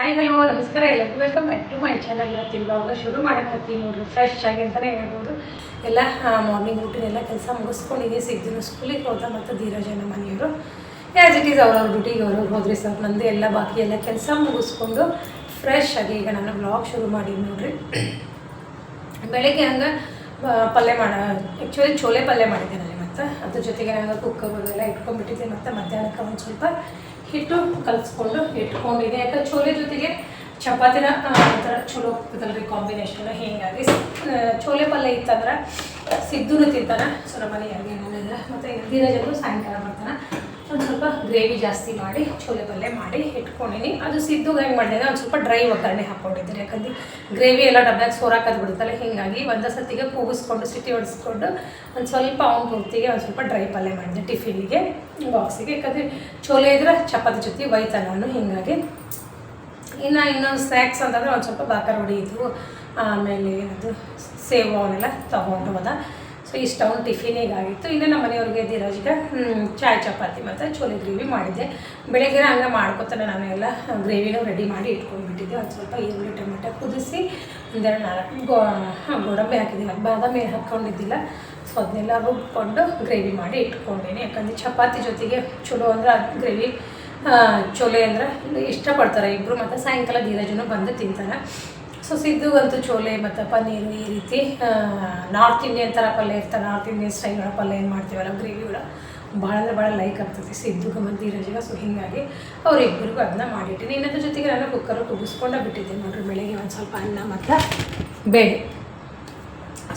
Hi hello ನಮಸ್ಕಾರ. ಎಲ್ಲರಿಗೂ welcome back to my channel ಇವತ್ತಿನ ಬ್ಲಾಗ್ನ ಶುರು ಮಾಡಕತ್ತೀನಿ ನೋಡ್ರಿ. ಫ್ರೆಶ್ ಆಗಿ ಅಂತಲೇ ಹೇಳ್ಬೋದು. ಎಲ್ಲ ಮಾರ್ನಿಂಗ್ ರೂಟೀನ್ ಎಲ್ಲ ಕೆಲಸ ಮುಗಿಸ್ಕೊಂಡಿದ್ದೀನಿ ಸಿಗ್ದಿನ ಸ್ಕೂಲಿಗೆ ಹೋದ ಮತ್ತು ಧೀರಜನ ಮನೆಯವರು. ಆ್ಯಸ್ ಇಟ್ ಈಸ್ ಅವ್ರವ್ರ ಡ್ಯೂಟಿಗೆ ಅವ್ರವ್ರು ಹೋದ್ರಿ ಸರ್ ನಂದು ಎಲ್ಲ ಬಾಕಿ ಎಲ್ಲ ಕೆಲಸ ಮುಗಿಸ್ಕೊಂಡು ಫ್ರೆಶ್ ಆಗಿ ಈಗ ನಾನು ಬ್ಲಾಗ್ ಶುರು ಮಾಡೀನಿ ನೋಡ್ರಿ. ಬೆಳಗ್ಗೆ ಹಂಗೆ ಪಲ್ಯ ಮಾಡ ಆ್ಯಕ್ಚುಲಿ ಚೋಲೆ ಪಲ್ಯ ಮಾಡಿದ್ದೆ ನಾನು ಮತ್ತು ಅದ್ರ ಜೊತೆಗೆ ನಾನು ಕುಕ್ಕರ್ ಎಲ್ಲ ಇಟ್ಕೊಂಡ್ಬಿಟ್ಟಿದ್ದೆ ಮತ್ತು ಮಧ್ಯಾಹ್ನಕ್ಕೆ ಒಂದು ಸ್ವಲ್ಪ ಹಿಟ್ಟು ಕಲಿಸ್ಕೊಂಡು ಇಟ್ಕೊಂಡಿದ್ದೆ ಯಾಕಂದ್ರೆ ಚೋಲೆ ಜೊತೆಗೆ ಚಪಾತಿನ ಒಂಥರ ಚಲೋ ಹೋಗ್ತದಲ್ರಿ ಕಾಂಬಿನೇಷನ್ ಹೀಗಾಗಿ ಚೋಲೆ ಪಲ್ಯ ಇತ್ತಂದ್ರೆ ಸಿದ್ದುನು ತಿಂತಾನೆ. ಸೊ ನಮ್ಮ ಮತ್ತು ಧೀರಜರು ಸಾಯಂಕಾಲ ಬರ್ತಾನೆ. ಒಂದು ಸ್ವಲ್ಪ ಗ್ರೇವಿ ಜಾಸ್ತಿ ಮಾಡಿ ಚೋಲೆ ಪಲ್ಯ ಮಾಡಿ ಇಟ್ಕೊಂಡಿನಿ. ಅದು ಸಿದ್ದು ಹೆಂಗೆ ಮಾಡಿದೆ ಒಂದು ಸ್ವಲ್ಪ ಡ್ರೈ ಒಗ್ಗರಣೆ ಹಾಕ್ಕೊಂಡಿದ್ದೀನಿ ಯಾಕಂದ್ರೆ ಗ್ರೇವಿ ಎಲ್ಲ ಡಬ್ಬ್ಯಾಗ ಸೋರಾಕದು ಬಿಡುತ್ತಲ್ಲ, ಹೀಗಾಗಿ ಒಂದೇ ಸತಿಗೆ ಕೂಗಿಸ್ಕೊಂಡು ಸಿಟಿ ಹೊಡಿಸ್ಕೊಂಡು ಒಂದು ಸ್ವಲ್ಪ ಅವ್ನ ಪೂರ್ತಿಗೆ ಒಂದು ಸ್ವಲ್ಪ ಡ್ರೈ ಪಲ್ಯ ಮಾಡಿದೆ ಟಿಫಿನಿಗೆ, ಬಾಕ್ಸಿಗೆ. ಯಾಕಂದರೆ ಚೋಲೆ ಇದ್ರೆ ಚಪಾತಿ ಜೊತೆ ಒಯ್ತಾನೆ ನಾನು ಹೀಗಾಗಿ. ಇನ್ನು ಇನ್ನೊಂದು ಸ್ನ್ಯಾಕ್ಸ್ ಅಂತಂದರೆ ಒಂದು ಸ್ವಲ್ಪ ಬಾಕರ್ ಹೊಡಿ ಇದ್ವು. ಆಮೇಲೆ ಅದು ಸೇವು ಅವನ್ನೆಲ್ಲ ತೊಗೊಂಡು ಹೋದ. ಸೊ ಇಷ್ಟ ಒಂದು ಟಿಫಿನಿಗೆ ಆಗಿತ್ತು ಇನ್ನು ನಮ್ಮ ಮನೆಯವ್ರಿಗೆ ಧೀರಜ್ಗೆ ಚಾಯ್ ಚಪಾತಿ ಮತ್ತು ಚೋಲೆ ಗ್ರೇವಿ ಮಾಡಿದ್ದೆ. ಬೆಳಗ್ಗೆ ಹಂಗೆ ಮಾಡ್ಕೊತಾನೆ ನಾನು ಎಲ್ಲ ಗ್ರೇವಿನೂ ರೆಡಿ ಮಾಡಿ ಇಟ್ಕೊಂಡ್ಬಿಟ್ಟಿದ್ದೆ. ಒಂದು ಸ್ವಲ್ಪ ಈರುಳ್ಳಿ, ಟೊಮೆಟೊ ಕುದಿಸಿ ಒಂದೆರಡು ನಾಲ್ಕು ಗೋ ಗೋಡಂಬಿ ಹಾಕಿದ್ದಿಲ್ಲ ಬಾದಾಮಿ ಹಾಕ್ಕೊಂಡಿದ್ದಿಲ್ಲ ಸೊ ಅದನ್ನೆಲ್ಲ ರುಬ್ಕೊಂಡು ಗ್ರೇವಿ ಮಾಡಿ ಇಟ್ಕೊಂಡೇನೆ. ಯಾಕಂದರೆ ಚಪಾತಿ ಜೊತೆಗೆ ಚಲೋ ಅಂದ್ರೆ ಅದು ಗ್ರೇವಿ ಚೋಲೆ ಅಂದ್ರೆ ಇಷ್ಟಪಡ್ತಾರೆ ಇಬ್ಬರು ಮತ್ತು ಸಾಯಂಕಾಲ ಧೀರಜನೂ ಬಂದು ತಿಂತಾನೆ. ಸೊ ಸಿದ್ದುಗಂತೂ ಚೋಲೆ ಮತ್ತು ಪನ್ನೀರು ಈ ರೀತಿ ನಾರ್ತ್ ಇಂಡಿಯನ್ ಥರ ಪಲ್ಯ ಇರ್ತಾರೆ. ನಾರ್ತ್ ಇಂಡಿಯನ್ ಸ್ಟೈಲ್ ಪಲ್ಯ ಏನು ಮಾಡ್ತೀವಲ್ಲ ಗ್ರೇವಿಗಳ ಭಾಳ ಅಂದ್ರೆ ಭಾಳ ಲೈಕ್ ಆಗ್ತದೆ. ಸಿದ್ದುಗೆ ಮತ್ತು ಧೀರಜಿಗೆ ಸೊ ಹೀಗಾಗಿ ಅವರಿಬ್ಬರಿಗೂ ಅದನ್ನ ಮಾಡಿಟ್ಟಿನಿ. ಇನ್ನೊಂದು ಜೊತೆಗೆ ನಾನು ಕುಕ್ಕರು ಕುಗ್ಗಿಸ್ಕೊಂಡೇ ಬಿಟ್ಟಿದ್ದೆ. ನೋಡ್ರಿ, ಬೆಳಗ್ಗೆ ಒಂದು ಸ್ವಲ್ಪ ಅನ್ನ ಮತ್ತು ಬೇಳೆ.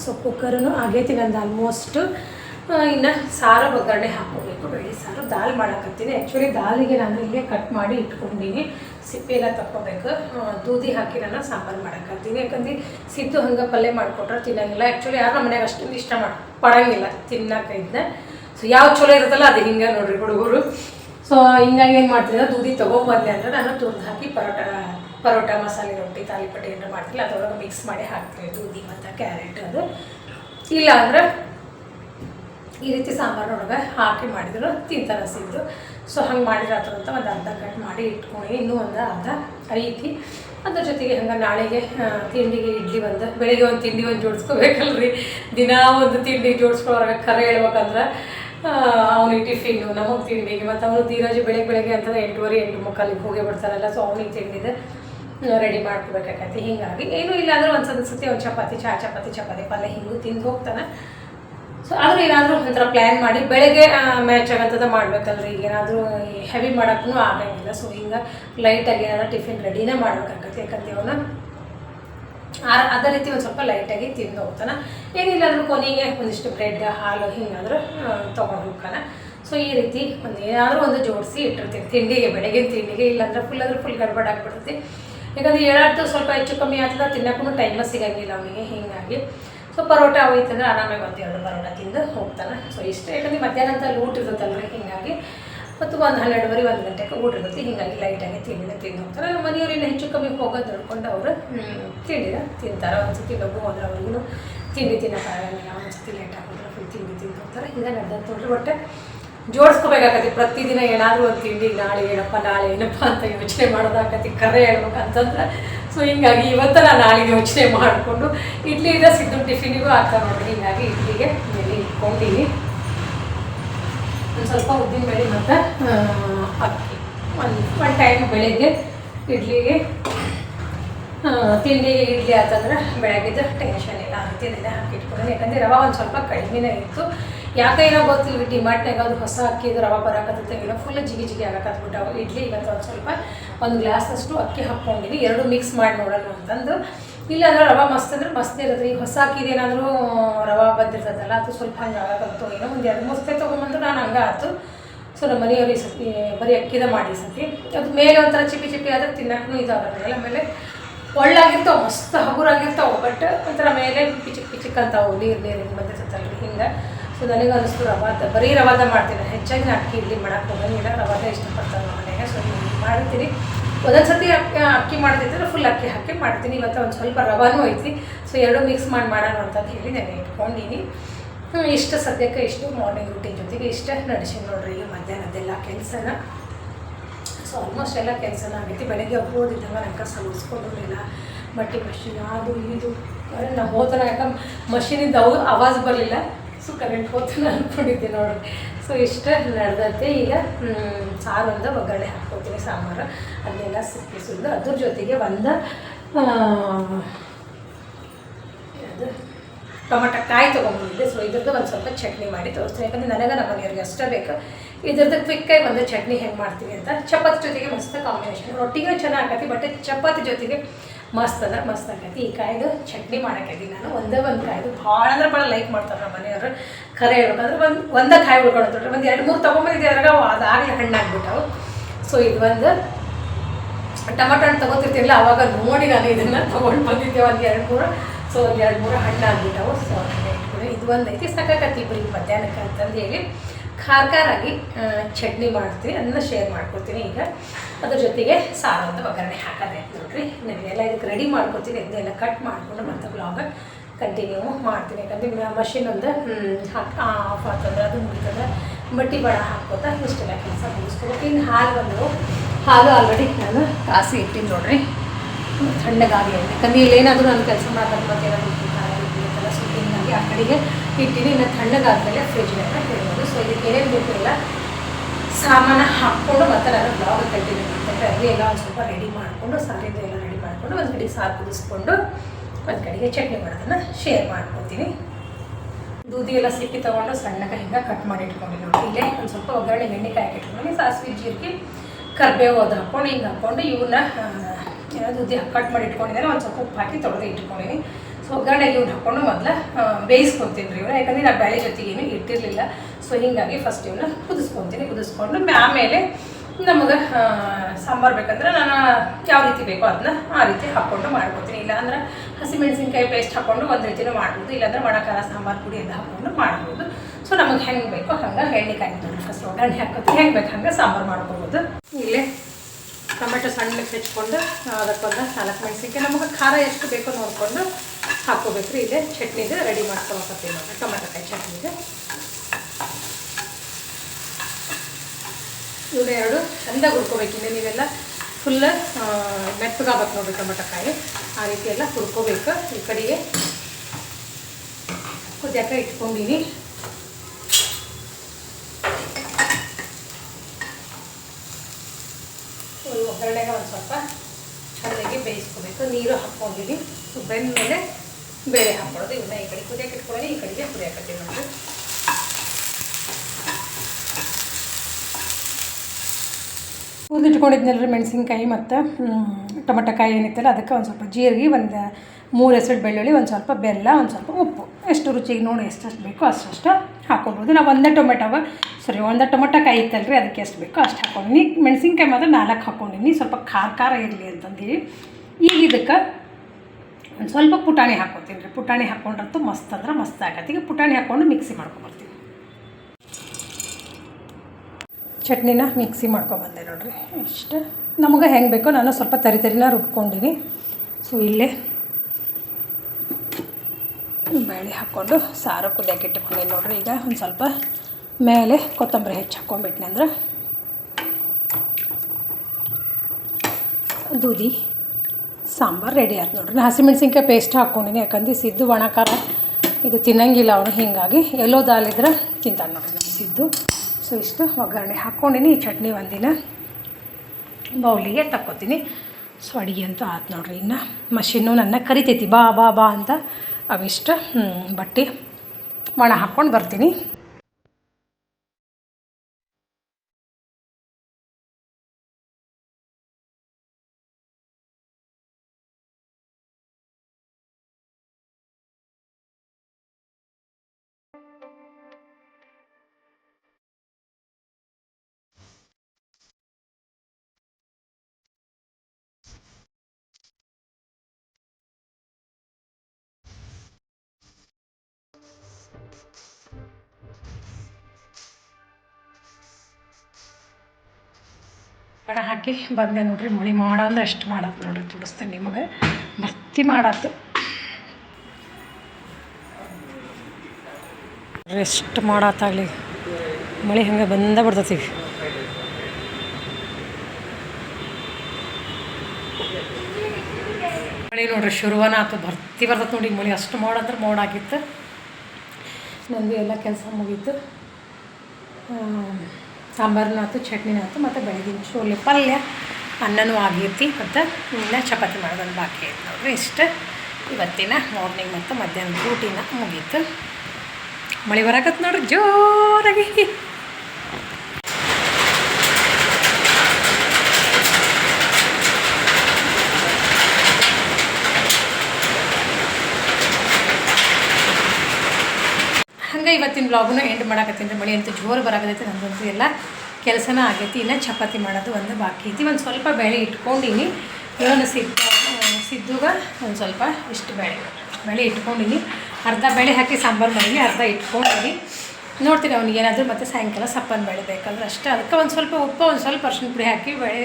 ಸೊ ಕುಕ್ಕರೂ ಆಗೈತಿ ನಂದು ಆಲ್ಮೋಸ್ಟು ಇನ್ನು ಸಾರು ಒಗ್ಗರಣೆ ಹಾಕೋಬೇಕು ಬೆಳ್ಳಿ ಸಾರು ದಾಲ್ ಮಾಡಕತ್ತೀನಿ. ಆ್ಯಕ್ಚುಲಿ ದಾಲಿಗೆ ನಾನು ಇಲ್ಲೇ ಕಟ್ ಮಾಡಿ ಇಟ್ಕೊಂಡಿನಿ. ಸಿಪ್ಪೆ ಎಲ್ಲ ತಕ್ಕೋಬೇಕು. ದೂದಿ ಹಾಕಿ ನಾನು ಸಾಂಬಾರು ಮಾಡಕತ್ತೀನಿ. ಯಾಕಂದ್ರೆ ಸಿದ್ದು ಹಂಗೆ ಪಲ್ಯ ಮಾಡಿಕೊಟ್ರೆ ತಿನ್ನೋಂಗಿಲ್ಲ. ಆ್ಯಕ್ಚುಲಿ ಯಾರು ನಮ್ಮ ಮನೆಯಾಗ ಅಷ್ಟೊಂದು ಇಷ್ಟ ಮಾಡಿ ಪಡೋಂಗಿಲ್ಲ ತಿನ್ನಕ್ಕೆ ಇದನ್ನ ಸೊ ಯಾವ ಚಲೋ ಇರುತ್ತಲ್ಲ ಅದು ಹಿಂಗೆ ನೋಡ್ರಿ ಹುಡುಗರು. ಸೊ ಹಿಂಗಾಗಿ ಏನು ಮಾಡ್ತಿದ್ದೆ ದೂದಿ ತೊಗೊಂಬಂದೆ ಅಂದರೆ ನಾನು ತುರ್ದು ಹಾಕಿ ಪರೋಟ ಪರೋಟ ಮಸಾಲೆ ರೊಟ್ಟಿ, ತಾಲಿಪಟ್ಟಿ ಏನಾರು ಮಾಡ್ತಿಲ್ಲ ಅದರೊಳಗೆ ಮಿಕ್ಸ್ ಮಾಡಿ ಹಾಕ್ತೀವಿ ದೂದಿ ಮತ್ತು ಕ್ಯಾರೆಟ್ ಅದು. ಇಲ್ಲ ಅಂದ್ರೆ ಈ ರೀತಿ ಸಾಂಬಾರೊಳಗೆ ಹಾಕಿ ಮಾಡಿದ್ರು, ತಿಂತಾರೆ ಸಿದ್ದು ಸೊ ಹಂಗೆ ಮಾಡಿದ್ರೆ ಅಂತ ಒಂದು ಅರ್ಧ ಕಟ್ ಮಾಡಿ ಇಟ್ಕೊಂಡು ಇನ್ನೂ ಒಂದು ಅರ್ಧ ಐತಿ ಅದ್ರ ಜೊತೆಗೆ ಹಂಗೆ ನಾಳೆಗೆ ತಿಂಡಿಗೆ ಇಡ್ಲಿ ಒಂದು, ಬೆಳಿಗ್ಗೆ ಒಂದು ತಿಂಡಿ ಒಂದು ಜೋಡಿಸ್ಕೋಬೇಕಲ್ರಿ. ದಿನ ಒಂದು ತಿಂಡಿ ಜೋಡಿಸ್ಕೊಳ್ಳೋರಾಗ ಕರೆ ಹೇಳ್ಬೇಕಂದ್ರೆ ಅವನಿಗೆ ಟಿಫಿನ್ನು, ನಮಗೆ ತಿಂಡಿಗೆ. ಮತ್ತು ಅವನು ಧೀರಾಜು ಬೆಳಗ್ಗೆ ಬೆಳಗ್ಗೆ ಅಂತಂದ್ರೆ ಎಂಟುವರೆ, ಎಂಟು ಮುಕ್ಕಾಲಿಗೆ ಹೋಗಿ ಬಿಡ್ತಾರಲ್ಲ ಸೊ ಅವನಿಗೆ ತಿಂಡಿದೆ ರೆಡಿ ಮಾಡ್ಕೋಬೇಕಾಗತ್ತೆ ಹೀಗಾಗಿ, ಏನೂ ಇಲ್ಲಾಂದ್ರೆ ಒಂದು ಸತಿ ಒಂದು ಚಪಾತಿ, ಚಾ, ಚಪಾತಿ ಚಪಾತಿ. ಪಲ್ಯ ಹಿಂಗೂ ತಿಂದು ಹೋಗ್ತಾನೆ. ಸೊ ಆದ್ರೂ ಏನಾದರೂ ಒಂಥರ ಪ್ಲ್ಯಾನ್ ಮಾಡಿ ಬೆಳಗ್ಗೆ ಮ್ಯಾಚ್ ಆಗಂಥದ್ದು ಮಾಡ್ಬೇಕಲ್ರಿ. ಈಗ ಏನಾದರೂ ಹೆವಿ ಮಾಡೋಕ್ಕೂ ಆಗಂಗಿಲ್ಲ. ಸೊ ಹಿಂಗೆ ಲೈಟಾಗಿ ಏನಾದ್ರೂ ಟಿಫಿನ್ ರೆಡಿನೇ ಮಾಡ್ಬೇಕಾಗತ್ತೆ. ಯಾಕಂದ್ರೆ ಅವನ್ನ ಆ- ಅದೇ ರೀತಿ ಒಂದು ಸ್ವಲ್ಪ ಲೈಟಾಗಿ ತಿಂದು ಹೋಗ್ತಾನೆ. ಏನಿಲ್ಲ ಅಂದರೂ ಕೊನೆಗೆ ಒಂದಿಷ್ಟು ಬ್ರೆಡ್ ಹಾಲು ಹಿಂಗಾದರೂ ತೊಗೊಂಡು ಹೋಗ್ತಾನೆ. ಸೊ ಈ ರೀತಿ ಒಂದು ಏನಾದರೂ ಒಂದು ಜೋಡಿಸಿ ಇಟ್ಟಿರ್ತೀನಿ. ತಿಂಡಿಗೆ, ಬೆಳಗಿನ ತಿಂಡಿಗೆ. ಇಲ್ಲಾಂದ್ರೆ ಫುಲ್ ಅಂದ್ರೆ ಫುಲ್ ಗಡ್ಬಡ್ ಆಗಿಬಿಡ್ತೈತಿ. ಯಾಕಂದ್ರೆ ಏಳಾಡ್ತು ಸ್ವಲ್ಪ ಹೆಚ್ಚು ಕಮ್ಮಿ ಆಗ್ತದೆ. ತಿನ್ನಕ್ಕೂ ಟೈಮ ಸಿಗಂಗಿಲ್ಲ ಅವನಿಗೆ. ಹೀಗಾಗಿ ಸೊ ಪರೋಟ ಹೋಯ್ತಂದ್ರೆ ಆರಾಮಾಗಿ ಒಂದು ಎರಡು ಪರೋಟ ತಿಂದು ಹೋಗ್ತಾನೆ. ಸೊ ಇಷ್ಟ ಯಾಕಂದ್ರೆ ಮಧ್ಯಾಹ್ನ ಅಂತ ಅಲ್ಲಿ ಊಟ ಇರುತ್ತಲ್ಲ ಹೀಗಾಗಿ ಮತ್ತು ಒಂದು ಹನ್ನೆರಡುವರೆ, ಒಂದು ಗಂಟೆಗೆ ಊಟ ಇರುತ್ತೆ. ಹೀಗಾಗಿ ಲೈಟಾಗಿ ತಿಂಡಿನ ತಿಂದು ಹೋಗ್ತಾರೆ. ನಮ್ಮ ಮನೆಯವ್ರಿನ್ನ ಹೆಚ್ಚು ಕಮ್ಮಿ ಹೋಗೋದು ನೋಡ್ಕೊಂಡು ಅವರು ತಿಂಡಿನ ತಿಂತಾರೆ. ಒಂದು ಸತಿ ಲಘು ಹೋದ್ರೆ ಅವ್ರಿಗೂ ತಿಂಡಿ ತಿನ್ನೋಕ್ಕಾಗಂಗಿಲ್ಲ ಒಂದು ಸತಿ ಲೇಟ್ ಆಗೋದ್ರೆ ಫುಲ್ ತಿಂಡಿ ತಿಂದು ಹೋಗ್ತಾರೆ. ಹಿಂಗೆ ನಡೆದಂತ ನೋಡ್ರಿ ಒಟ್ಟೆ ಜೋಡಿಸ್ಕೋಬೇಕಾಗತ್ತೆ. ಪ್ರತಿದಿನ ಏನಾದರೂ ಒಂದು ತಿಂಡಿ, ನಾಳೆ ಏನಪ್ಪ ನಾಳೆ ಏನಪ್ಪ ಅಂತ ಯೋಚನೆ ಮಾಡೋದಾಗತ್ತೆ. ಕರೆ ಹೇಳ್ಬೇಕಂತಂದ್ರೆ ಸೊ ಹಿಂಗಾಗಿ ಇವತ್ತು ನಾನು ನಾಳೆಗೆ ಯೋಚನೆ ಮಾಡಿಕೊಂಡು, ಇಡ್ಲಿ ಇದೆ, ಸಿದ್ದು ಟಿಫಿನಿಗೂ ಹಾಕ್ತಾರೆ ನೋಡ್ರಿ ಹಿಂಗಾಗಿ ಇಡ್ಲಿಗೆ ಮೇಲೆ ಇಟ್ಕೊಂಡಿನಿ. ಒಂದು ಸ್ವಲ್ಪ ಉದ್ದಿನ ಬೇಳೆ ಮತ್ತು ಅಕ್ಕಿ. ಒಂದು ಒಂದು ಟೈಮ್ ಬೆಳಿಗ್ಗೆ ಇಡ್ಲಿಗೆ ತಿಂಡಿಗೆ ಇಡ್ಲಿ ಆತಂದ್ರೆ ಬೆಳಗ್ಗೆದ್ದು ಟೆನ್ಷನ್ ಇಲ್ಲ. ಅಂತಿದ್ದೆ ಹಾಕಿಟ್ಕೊಂಡು ಯಾಕಂದರೆ ರವೆ ಒಂದು ಸ್ವಲ್ಪ ಕಡಿಮೆನೇ ಇತ್ತು. ಯಾಕೆ ಏನೋ ಗೊತ್ತಿಲ್ಲ ಡಿಮಾರ್ಟ್ನಾಗ ಅದು ಹೊಸ ಅಕ್ಕಿ, ಇದು ರವೆ ಬರೋಕತ್ತೆ ಏನೋ ಫುಲ್ ಜಿಗಿ ಜಿಗಿ ಆಗಕತ್ಬಿಟ್ಟು ಇಡ್ಲಿ ಇವತ್ತು ಒಂದು ಸ್ವಲ್ಪ ಒಂದು ಗ್ಲಾಸಷ್ಟು ಅಕ್ಕಿ ಹಾಕ್ಕೊಂಡಿನಿ ಎರಡು ಮಿಕ್ಸ್ ಮಾಡಿ ನೋಡೋಣ ಅಂತಂದು. ಇಲ್ಲ ಅಂದ್ರೆ ರವೆ ಮಸ್ತ್ ಅಂದ್ರೆ ಮಸ್ತ್ ಇರುತ್ತೆ. ಈಗ ಹೊಸ ಅಕ್ಕಿದೇನಾದರೂ ರವೆ ಬಂದಿರ್ತದಲ್ಲ ಅದು ಸ್ವಲ್ಪ ಹಂಗೆ ಆಗಕತ್ತು ಏನೋ ಒಂದು ಎರಡು ಮೂರು ತೊಗೊಂಬಂದು ನಾನು ಹಂಗೆ ಆಯ್ತು ಸೊ ನಮ್ಮ ಮನೆಯವ್ರಿಗೆ ಸತಿ ಬರೀ ಅಕ್ಕಿದ ಮಾಡಿ ಸತಿ. ಅದು ಮೇಲೆ ಒಂಥರ ಚಿಪಿ ಚಿಪ್ಪಿ ಆದ್ರೆ ತಿನ್ನಕ್ಕೂ ಇದಾಗಲ್ಲ ಆಮೇಲೆ ಒಳ್ಳಾಗಿರ್ತಾವೆ, ಮಸ್ತ್ ಹಗುರಾಗಿರ್ತಾವೆ ಬಟ್ ಒಂಥರ ಮೇಲೆ ಪಿಚಿಕ್ ಪಿಚಿಕ್ ಅಂತಾವೆ ನೀರು ನೀರು ಹಿಂಗೆ ಬಂದಿರ್ತೈತಲ್ರಿ ಹಿಂಗೆ. ಸೊ ನನಗೆ ಅನಿಸ್ತು ರವಾದ ಬರೀ ರವಾದ ಮಾಡ್ತೀನಿ. ಹೆಚ್ಚಾಗಿ ಅಕ್ಕಿ, ಇಡ್ಲಿ ಮಾಡಕ್ಕೆ ಹೋಗಂಗಿಲ್ಲ ರವಾದ ಇಷ್ಟಪಡ್ತಾರೆ ನಮ್ಮ ಮನೆಗೆ ಸೊ ಮಾಡ್ತೀನಿ ಒಂದೊಂದು ಸತಿ ಅಕ್ಕಿ ಅಕ್ಕಿ ಮಾಡ್ತಿದ್ರೆ ಫುಲ್ ಅಕ್ಕಿ ಹಾಕಿ ಮಾಡ್ತೀನಿ. ಇವತ್ತು ಒಂದು ಸ್ವಲ್ಪ ರವಾನೂ ಐತಿ. ಸೊ ಎರಡು ಮಿಕ್ಸ್ ಮಾಡಿ ಮಾಡೋಣ ಅಂತ ಹೇಳಿ ನಾನು ಇಟ್ಕೊಂಡಿನಿ. ಇಷ್ಟು ಸದ್ಯಕ್ಕೆ ಇಷ್ಟು ಮಾರ್ನಿಂಗ್ ರೂಟೀನ್ ಜೊತೆಗೆ ಇಷ್ಟೇ ನಡೆಸಿ ನೋಡ್ರಿ. ಈಗ ಮಧ್ಯಾಹ್ನದ್ದೆಲ್ಲ ಕೆಲಸನ. ಸೊ ಆಲ್ಮೋಸ್ಟ್ ಎಲ್ಲ ಕೆಲಸನ ಆಗೈತಿ ಬೆಳಗ್ಗೆ ಹೋದಿದ್ದಾಗ ನಂಗೆ ಕಸ ಉಳಿಸ್ಕೊಂಡಿರಲಿಲ್ಲ ಬಟ್ಟೆ ಮಷಿನ್ ಅದು, ಇದು. ನಾವು ಹೋದ ಯಾಕೆ ಮಷೀನಿಂದ ಅವು ಆವಾಜ್ ಬರಲಿಲ್ಲ. ಸೊ ಕರೆಂಟ್ ಹೋತನ ಅಂದ್ಕೊಂಡಿದ್ದೆ ನೋಡಿ. ಸೊ ಇಷ್ಟೇ ನಡೆದೈತೆ ಈಗ ಸಾರು ಒಂದು ಒಗ್ಗರಣೆ ಹಾಕ್ಕೊತೀನಿ ಸಾಂಬಾರು. ಅದನ್ನೆಲ್ಲ ಸಿಕ್ಕಿ ಸುಲಿದು ಅದ್ರ ಜೊತೆಗೆ ಒಂದು ಅದು ಟೊಮೆಟೊ ಕಾಯಿ ತೊಗೊಂಡ್ಬಂದಿದ್ದೆ. ಸೊ ಇದ್ರದ್ದು ಒಂದು ಸ್ವಲ್ಪ ಚಟ್ನಿ ಮಾಡಿ ತೋರಿಸ್ತೀನಿ. ಯಾಕಂದರೆ ನನಗೆ ನಮ್ಮ ಮನೆಯವ್ರಿಗೆ ಅಷ್ಟೇ ಬೇಕು. ಇದ್ರದ್ದು ಕ್ವಿಕ್ಕಾಗಿ ಒಂದು ಚಟ್ನಿ ಹೆಂಗೆ ಮಾಡ್ತೀವಿ ಅಂತ, ಚಪಾತಿ ಜೊತೆಗೆ ಮಸ್ತ್ ಕಾಂಬಿನೇಷನ್ ರೊಟ್ಟಿಗೆ ಚೆನ್ನಾಗಿ ಬಟ್ ಚಪಾತಿ ಜೊತೆಗೆ ಮಸ್ತ್ ಅಂದ್ರೆ ಮಸ್ತ್ ಆಗೈತಿ ಈ ಕಾಯ್ದು ಚಟ್ನಿ ಮಾಡಾಕೈತಿ ನಾನು. ಒಂದೇ ಒಂದು ಕಾಯ್ದು ಭಾಳ ಅಂದ್ರೆ ಭಾಳ ಲೈಕ್ ಮಾಡ್ತಾರೆ ನಮ್ಮ ಮನೆಯವರು. ಖರೆ ಹೇಳ್ಬೇಕಂದ್ರೆ ಒಂದು ಒಂದೇ ಕಾಯಿ ಉಳ್ಕೊಂಡು ಒಂದು ಎರಡು ಮೂರು ತೊಗೊಂಬಂದಿದ್ದೆ ಅದ್ರಾಗ ಅದಾಗಲೇ ಹಣ್ಣಾಗ್ಬಿಟ್ಟವು. ಸೊ ಇದು ಒಂದು ಟೊಮಟೊ ಹಣ್ಣು ತಗೋತಿರ್ತಿರಲಿಲ್ಲ ಅವಾಗ ನೋಡಿ ನಾನು ಇದನ್ನು ತೊಗೊಂಡು ಬಂದಿದ್ದೆ ಒಂದು ಎರಡು ಮೂರು. ಸೊ ಒಂದು ಎರಡು ಮೂರು ಹಣ್ಣಾಗ್ಬಿಟ್ಟವು. ಸೊ ಇದು ಒಂದು ಐತಿ ಸಾಕಾಕತ್ತಿ ಇಬ್ಬರಿಗೆ ಮಧ್ಯಾಹ್ನಕ್ಕೆ ಅಂತಂದು ಹೇಳಿ ಖಾರ ಖಾರಾಗಿ ಚಟ್ನಿ ಮಾಡ್ತೀನಿ ಅದನ್ನ ಶೇರ್ ಮಾಡ್ಕೊತೀನಿ ಈಗ. ಅದ್ರ ಜೊತೆಗೆ ಸಾರು ಅಂತ ಒಗ್ಗರಣೆ ಹಾಕೋದೇ ನೋಡ್ರಿ ಎಲ್ಲ ಇದಕ್ಕೆ ರೆಡಿ ಮಾಡ್ಕೊತೀನಿ ಇದನ್ನೆಲ್ಲ ಕಟ್ ಮಾಡಿಕೊಂಡು ಮತ್ತೆ ಬ್ಲಾಗ್ ಕಂಟಿನ್ಯೂ ಮಾಡ್ತೀನಿ. ಯಾಕಂದರೆ ಮಷಿನ್ ಒಂದು ಹಾಕಿ ಆಫ್ ಆಗ್ತಂದ್ರೆ ಅದು ಮುಗಿತಂದ್ರೆ ಬಟ್ಟಿ ಬಡ ಹಾಕೋತಾ ಇಷ್ಟೆಲ್ಲ ಕೆಲಸ ಮುಗಿಸ್ಕೊಬೇಕು ಇನ್ನು ಹಾಲು ಬಂದು, ಹಾಲು ಆಲ್ರೆಡಿ ನಾನು ಕಾಸಿ ಇಟ್ಟಿನಿ ನೋಡ್ರಿ. ತಣ್ಣಗಾಗಿ ಯಾಕಂದ್ರೆ ಇಲ್ಲೇನಾದರೂ ನಾನು ಕೆಲಸ ಮಾಡೋದು ಮತ್ತೆ ಏನಾದರೂ ಹಿಂಗಾಗಿ ಆ ಕಡೆಗೆ ಇಟ್ಟಿನಿ. ಇನ್ನು ತಣ್ಣಗಾದ್ಮೇಲೆ ಸೊ ಇದಕ್ಕೆ ಏನೇನು ಬೇಕಿಲ್ಲ ಸಾಮಾನು ಹಾಕ್ಕೊಂಡು ಮತ್ತೆ ನಾನು ಬ್ಲಾಗ್ ಕಂಟಿನ್ಯೂ ಮಾಡ್ತೇನೆ ಅಲ್ಲಿ ಎಲ್ಲ ಒಂದು ಸ್ವಲ್ಪ ರೆಡಿ ಮಾಡಿಕೊಂಡು, ಸಾರಿದ್ದು ಎಲ್ಲ ರೆಡಿ ಮಾಡಿಕೊಂಡು ಒಂದು ಕಡೆಗೆ ಸಾರು ಕುದಿಸ್ಕೊಂಡು ಒಂದು ಕಡೆಗೆ ಚಟ್ನಿ ಮಾಡೋದನ್ನು ಶೇರ್ ಮಾಡ್ಕೊತೀನಿ. ದೂದಿ ಎಲ್ಲ ಸಿಕ್ಕಿ ತೊಗೊಂಡು ಸಣ್ಣಗೆ ಹಿಂಗೆ ಕಟ್ ಮಾಡಿ ಇಟ್ಕೊಂಡಿದ್ದೀನಿ ನೋಡಿ. ಇಲ್ಲೇ ಒಂದು ಸ್ವಲ್ಪ ಒಗ್ಗರಣೆ ಎಣ್ಣೆ ಕಾಯಿ ಇಟ್ಕೊಂಡು. ಸಾಸಿವೆ ಜೀರಿಗೆ, ಕರ್ಬೇವು ಅದು ಹಾಕ್ಕೊಂಡು, ಹಿಂಗೆ ಹಾಕ್ಕೊಂಡು ಇವನ್ನ ದೂದಿ ಕಟ್ ಮಾಡಿ ಇಟ್ಕೊಂಡಿದ್ದಾರೆ. ಒಂದು ಸ್ವಲ್ಪ ಉಪ್ಪು ಹಾಕಿ ತೊಳೆದು ಇಟ್ಕೊಂಡಿನಿ ಸೊ ಒಗ್ಗರಣೆಗೆ ಇವ್ನ ಹಾಕ್ಕೊಂಡು ಮೊದಲು ಬೇಯಿಸ್ಕೊತೀನಿ ರೀ ಇವನ್ನ ಯಾಕಂದರೆ ನಾನು ಬೇಳೆ ಜೊತೆಗೇನು ಇಟ್ಟಿರಲಿಲ್ಲ. ಸೊ ಹೀಗಾಗಿ ಫಸ್ಟ್ ಇವನ್ನ ಕುದಿಸ್ಕೊತೀನಿ. ಕುದಿಸ್ಕೊಂಡು ಆಮೇಲೆ ನಮಗೆ ಸಾಂಬಾರು ಬೇಕಂದ್ರೆ ನಾನು ಯಾವ ರೀತಿ ಬೇಕೋ ಅದನ್ನ ಆ ರೀತಿ ಹಾಕ್ಕೊಂಡು ಮಾಡ್ಕೊತೀನಿ. ಇಲ್ಲಾಂದ್ರೆ ಹಸಿಮೆಣಸಿನ್ಕಾಯಿ ಪೇಸ್ಟ್ ಹಾಕ್ಕೊಂಡು ಒಂದು ರೀತಿನೂ ಮಾಡ್ಬೋದು. ಇಲ್ಲಾಂದ್ರೆ ಒಣಕಾರ ಸಾಂಬಾರು ಪುಡಿ ಎಲ್ಲ ಹಾಕ್ಕೊಂಡು ಮಾಡ್ಬೋದು. ಸೊ ನಮಗೆ ಹೆಂಗೆ ಬೇಕೋ ಹಂಗೆ ಎಣ್ಣೆ ಕಾಯಿ ಫಸ್ಟ್ ಒಗ್ಗರಣೆ ಹಾಕೋತೀನಿ ಹೆಂಗೆ ಬೇಕು ಹಂಗೆ ಸಾಂಬಾರು ಮಾಡ್ಕೊಬೋದು. ಇಲ್ಲೇ ಟೊಮೆಟೊ ಸಣ್ಣಕ್ಕೆ ಹೆಚ್ಕೊಂಡು ಅದಕ್ಕೊಂದು ನಾಲ್ಕು ಮೆಣಸಿನ್ಕಾಯಿ. ನಮಗೆ ಖಾರ ಎಷ್ಟು ಬೇಕೋ ನೋಡಿಕೊಂಡು ಹಾಕ್ಕೋಬೇಕ್ರಿ. ಇಲ್ಲೇ ಚಟ್ನಿದು ರೆಡಿ ಮಾಡ್ಕೊಳಕತ್ತೀವಿ ಟೊಮೆಟೊ ಕಾಯಿ ಚಟ್ನಿಗೆ ಇವ್ರು ಎರಡು ಉರ್ಕೊಬೇಕು ಇನ್ನೇ ನೀವೆಲ್ಲ ಫುಲ್ ಮೆತ್ತಗಾಗಬೇಕು ನೋಡಿ ಟೊಮೆಟೊ ಕಾಯಿ ಆ ರೀತಿ ಎಲ್ಲ ಹುರ್ಕೋಬೇಕು. ಈ ಕಡೆಗೆ ಕುದಿಯಾಕ ಇಟ್ಕೊಂಡಿನಿ. ಒಗ್ಗರಣೆಗೆ ಒಂದು ಸ್ವಲ್ಪ ಚೆನ್ನಾಗಿ ಬೇಯಿಸ್ಕೋಬೇಕು. ನೀರು ಹಾಕ್ಕೊಂಡಿನಿ. ಬೆಂದ ಮೇಲೆ ಬೇಳೆ ಹಾಕ್ಕೊಳ್ಳೋದು. ಇವನ್ನ ಈ ಕಡೆ ಕುದಿಯಕ್ಕೆ ಇಟ್ಕೊಳ್ಳಿ ಈ ಕಡೆಗೆ ಕುದಿಯಾಕತ್ತೀವಿ ನೋಡ್ರಿ ಕುದಿಟ್ಕೊಂಡಿದ್ನಲ್ರಿ ಮೆಣಸಿನ್ಕಾಯಿ ಮತ್ತು ಟೊಮೆಟೊಕಾಯಿ ಏನಿತ್ತಲ್ಲ, ಅದಕ್ಕೆ ಒಂದು ಸ್ವಲ್ಪ ಜೀರಿಗೆ, ಒಂದು ಮೂರು ಹೆಸರು ಬೆಳ್ಳುಳ್ಳಿ, ಒಂದು ಸ್ವಲ್ಪ ಬೆಲ್ಲ, ಒಂದು ಸ್ವಲ್ಪ ಉಪ್ಪು. ಎಷ್ಟು ರುಚಿಗೆ ನೋಡಿ ಎಷ್ಟೆಷ್ಟು ಬೇಕೋ ಅಷ್ಟಷ್ಟು ಹಾಕ್ಕೊಬೋದು ನಾವು ಒಂದೇ ಟೊಮೆಟೊವ ಸರಿ ಒಂದೇ ಟೊಮೆಟೊ ಕಾಯಿ ಇತ್ತಲ್ರಿ, ಅದಕ್ಕೆ ಎಷ್ಟು ಬೇಕೋ ಅಷ್ಟು ಹಾಕ್ಕೊಂಡಿನಿ ಮೆಣಸಿನ್ಕಾಯಿ ಮಾತ್ರ ನಾಲ್ಕು ಹಾಕ್ಕೊಂಡಿನಿ ಸ್ವಲ್ಪ ಖಾರ ಖಾರ ಇರಲಿ ಅಂತಂದೇಳಿ ಈಗ ಇದಕ್ಕೆ ಒಂದು ಸ್ವಲ್ಪ ಪುಟಾಣಿ ಹಾಕ್ಕೊತೀನಿ ರೀ. ಪುಟಾಣಿ ಹಾಕ್ಕೊಂಡ್ರಂತೂ ಮಸ್ತ್ ಅಂದ್ರೆ ಮಸ್ತ್ ಆಗತ್ತೆ. ಈಗ ಪುಟಾಣಿ ಹಾಕ್ಕೊಂಡು ಮಿಕ್ಸಿ ಮಾಡ್ಕೊಂಬರ್ತೀನಿ. ಚಟ್ನಿನ ಮಿಕ್ಸಿ ಮಾಡ್ಕೊಂಬಂದೆ ನೋಡಿರಿ. ಇಷ್ಟು. ನಮಗೆ ಹೆಂಗೆ ಬೇಕೋ ನಾನು ಸ್ವಲ್ಪ ತರಿ ತರಿನ ರುಬ್ಕೊಂಡಿನಿ. ಸೊ ಇಲ್ಲೇ ಬೇಳೆ ಹಾಕ್ಕೊಂಡು ಸಾರು ಕುದಿಯಕ್ಕೆ ಇಟ್ಕೊಂಡೆ ನೋಡಿರಿ. ಈಗ ಒಂದು ಸ್ವಲ್ಪ ಮೇಲೆ ಕೊತ್ತಂಬರಿ ಹೆಚ್ಚು ಹಾಕ್ಕೊಂಡ್ಬಿಟ್ನಿ ಅಂದ್ರೆ ದೂದಿ, ಸಾಂಬಾರು ರೆಡಿ ಆಯ್ತು ನೋಡ್ರಿ. ನಾನು ಹಸಿಮೆಣ್ಸಿನ್ಕಾಯಿ ಪೇಸ್ಟ್ ಹಾಕ್ಕೊಂಡಿನಿ. ಯಾಕಂದ್ರೆ ಸಿದ್ದು ಒಣಕಾರ ಇದು ತಿನ್ನಂಗಿಲ್ಲ ಅವನು. ಹೀಗಾಗಿ ಎಲ್ಲೋ ದಾಲಿದ್ರೆ ತಿಂತಾನೆ ನೋಡ್ರಿ ನಮ್ಮ ಸಿದ್ದು. ಸೊ ಇಷ್ಟು. ಒಗ್ಗರಣೆ ಹಾಕ್ಕೊಂಡಿನಿ. ಈ ಚಟ್ನಿ ಒಂದಿನ ಬೌಲಿಗೆ ತಕ್ಕೊತೀನಿ. ಸೊ ಅಡುಗೆ ಅಂತೂ ಆಯ್ತು ನೋಡ್ರಿ ಇನ್ನು. ಮಷಿನ್ನು ನನ್ನ ಕರಿತೈತಿ. ಬಾ ಬಾ ಬಾ ಅಂತ. ಅವಿಷ್ಟು. ಬಟ್ಟೆ ಒಣ ಹಾಕ್ಕೊಂಡು ಬರ್ತೀನಿ. ಬಡ ಹಾಕಿ ಬಂದೆ ನೋಡಿರಿ, ಮುಳಿ ಮಾಡೋದು ಅಷ್ಟು ಮಾಡೋದು ನೋಡಿರಿ, ತೋರಿಸ್ತೀನಿ ನಿಮಗೆ. ಬರ್ತಿ ಮಾಡತ್ತು ಎಷ್ಟು ಮಾಡತ್ತಾಗಲಿ ಮಳೆ ಹಂಗೆ ಬಂದ ಬಿಡ್ತೈತಿ. ಮಳೆ ನೋಡ್ರಿ, ಶುರುವನ ಆತು, ಬರ್ತಿ ಬರ್ತೈತೆ ನೋಡಿ, ಮಳೆ ಅಷ್ಟು ಮೋಡ ಆಗಿತ್ತು. ನನಗೆ ಎಲ್ಲ ಕೆಲಸ ಮುಗೀತು. ಸಾಂಬಾರನ್ನ ಆಯ್ತು ಆಯ್ತು, ಮತ್ತು ಬೆಳಗಿನ ಶೋಲೆ ಪಲ್ಯ, ಅನ್ನನೂ ಆಗಿರ್ತಿ, ಮತ್ತು ಇನ್ನು ಚಪಾತಿ ಮಾಡೋದನ್ನು ಬಾಕಿ ಐತೆ ನೋಡ್ರಿ ಇಷ್ಟು. ಇವತ್ತಿನ ಮಾರ್ನಿಂಗ್ ಮತ್ತು ಮಧ್ಯಾಹ್ನದ ಊಟಿನ ಮುಗೀತು. ಮಳೆ ಬರಕತ್ತು ನೋಡ್ರಿ ಜೋರಾಗಿ ಹಂಗೆ ಇವತ್ತಿನ ಬ್ಲಾಗ್ನ ಎಂಡ್ ಮಾಡಕತ್ತೀನಿ ಮಳೆ ಅಂತೂ ಜೋರು ಬರಾಕತ್ತೈತಿ ನಮ್ಮದಂತೂ ಎಲ್ಲ ಕೆಲಸನ ಆಗೈತಿ. ಇನ್ನು ಚಪಾತಿ ಮಾಡೋದು ಒಂದು ಬಾಕಿ ಐತಿ. ಒಂದು ಸ್ವಲ್ಪ ಬೇಳೆ ಇಟ್ಕೊಂಡಿನಿ. ಇವನು ಸಿದ್ಧ ಸಿದ್ದುಗ ಒಂದು ಸ್ವಲ್ಪ ಇಷ್ಟು ಬೇಳೆ. ಬೇಳೆ ಇಟ್ಕೊಂಡಿನಿ. ಅರ್ಧ ಬೇಳೆ ಹಾಕಿ ಸಾಂಬಾರು ಮಾಡಿ ಅರ್ಧ ಇಟ್ಕೊಂಡಿನಿ. ನೋಡ್ತೀನಿ ಅವ್ನಿಗೆ ಏನಾದರೂ ಮತ್ತು ಸಾಯಂಕಾಲ ಸಪ್ಪನ ಬೆಳೆ ಬೇಕಂದ್ರೆ ಅಷ್ಟೇ. ಅದಕ್ಕೆ ಒಂದು ಸ್ವಲ್ಪ ಉಪ್ಪು, ಒಂದು ಸ್ವಲ್ಪ ಅರ್ಶಿನ ಪುಡಿ ಹಾಕಿ ಬೇಳೆ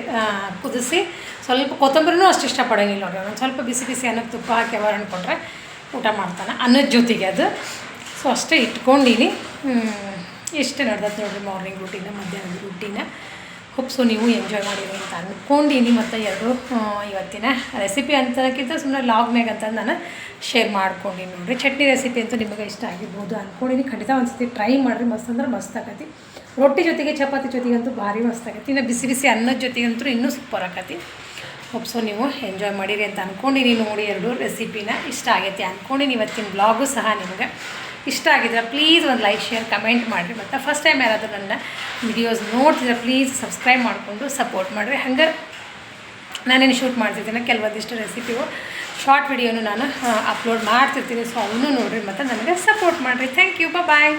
ಕುದಿಸಿ ಸ್ವಲ್ಪ ಕೊತ್ತಂಬರಿನೂ ಅಷ್ಟು ಇಷ್ಟಪಡೋಂಗಿಲ್ಲ ನೋಡಿ ಒಂದು ಸ್ವಲ್ಪ ಬಿಸಿ ಬಿಸಿ ಅನ್ನಕ್ಕೆ ತುಪ್ಪ ಹಾಕಿ ಅವರ್ ಅಂದ್ಕೊಂಡ್ರೆ ಊಟ ಮಾಡ್ತಾನೆ ಅನ್ನದ ಜೊತೆಗೆ ಅದು. ಸೊ ಅಷ್ಟೇ ಇಟ್ಕೊಂಡಿನಿ. ಇಷ್ಟೇ ನಡೆದತ್ತೆ ನೋಡಿರಿ ಮಾರ್ನಿಂಗ್ ರೂಟೀನ ಮಧ್ಯಾಹ್ನದ ರೂಟೀನ ಹೋಪ್ಸು ನೀವು ಎಂಜಾಯ್ ಮಾಡಿರಿ ಅಂತ ಅಂದ್ಕೊಂಡಿನಿ ಮತ್ತು ಎರಡು ಇವತ್ತಿನ ರೆಸಿಪಿ ಅಂತಕ್ಕಿಂತ ಸುಮ್ಮನೆ ಲಾಗ್ನಾಗ ಅಂತ ನಾನು ಶೇರ್ ಮಾಡ್ಕೊಂಡಿನಿ ನೋಡಿರಿ. ಚಟ್ನಿ ರೆಸಿಪಿ ಅಂತೂ ನಿಮಗೆ ಇಷ್ಟ ಆಗಿರ್ಬೋದು ಅಂದ್ಕೊಂಡಿನಿ ಖಂಡಿತ ಒಂದ್ಸತಿ ಟ್ರೈ ಮಾಡಿರಿ. ಮಸ್ತ್ ಅಂದ್ರೆ ಮಸ್ತ್ ಆಗತಿ. ರೊಟ್ಟಿ ಜೊತೆಗೆ, ಚಪಾತಿ ಜೊತೆಗಂತೂ ಭಾರಿ ಮಸ್ತ್ ಆಗೈತಿ. ಇನ್ನು ಬಿಸಿ ಬಿಸಿ ಅನ್ನದ ಜೊತೆಗಂತೂ ಇನ್ನೂ ಸೂಪರ್ ಆಗತಿ. ಹೋಪ್ಸು ನೀವು ಎಂಜಾಯ್ ಮಾಡಿರಿ ಅಂತ ಅಂದ್ಕೊಂಡಿನಿ ನೋಡಿ ಎರಡು ರೆಸಿಪಿನ ಇಷ್ಟ ಆಗೈತಿ ಅಂದ್ಕೊಂಡಿನಿ ಇವತ್ತಿನ ಬ್ಲಾಗು ಸಹ ನಿಮಗೆ. ಇಷ್ಟ ಆಗಿದ್ರೆ ಪ್ಲೀಸ್ ಒಂದು ಲೈಕ್ ಶೇರ್ ಕಮೆಂಟ್ ಮಾಡಿರಿ. ಮತ್ತು ಫಸ್ಟ್ ಟೈಮ್ ಯಾರಾದರೂ ನನ್ನ ವಿಡಿಯೋಸ್ ನೋಡ್ತಿದ್ರೆ ಪ್ಲೀಸ್ ಸಬ್ಸ್ಕ್ರೈಬ್ ಮಾಡಿಕೊಂಡು ಸಪೋರ್ಟ್ ಮಾಡಿರಿ. ಹಂಗೆ ನಾನೇನು ಶೂಟ್ ಮಾಡ್ತಿದ್ದೀನಿ, ಕೆಲವೊಂದಿಷ್ಟು ರೆಸಿಪಿಯು ಶಾರ್ಟ್ ವಿಡಿಯೋನು ನಾನು ಅಪ್ಲೋಡ್ ಮಾಡ್ತಿರ್ತೀನಿ. ಸೊ ಅವನು ನೋಡಿರಿ. ಮತ್ತು ನನಗೆ ಸಪೋರ್ಟ್ ಮಾಡಿರಿ. Thank you bye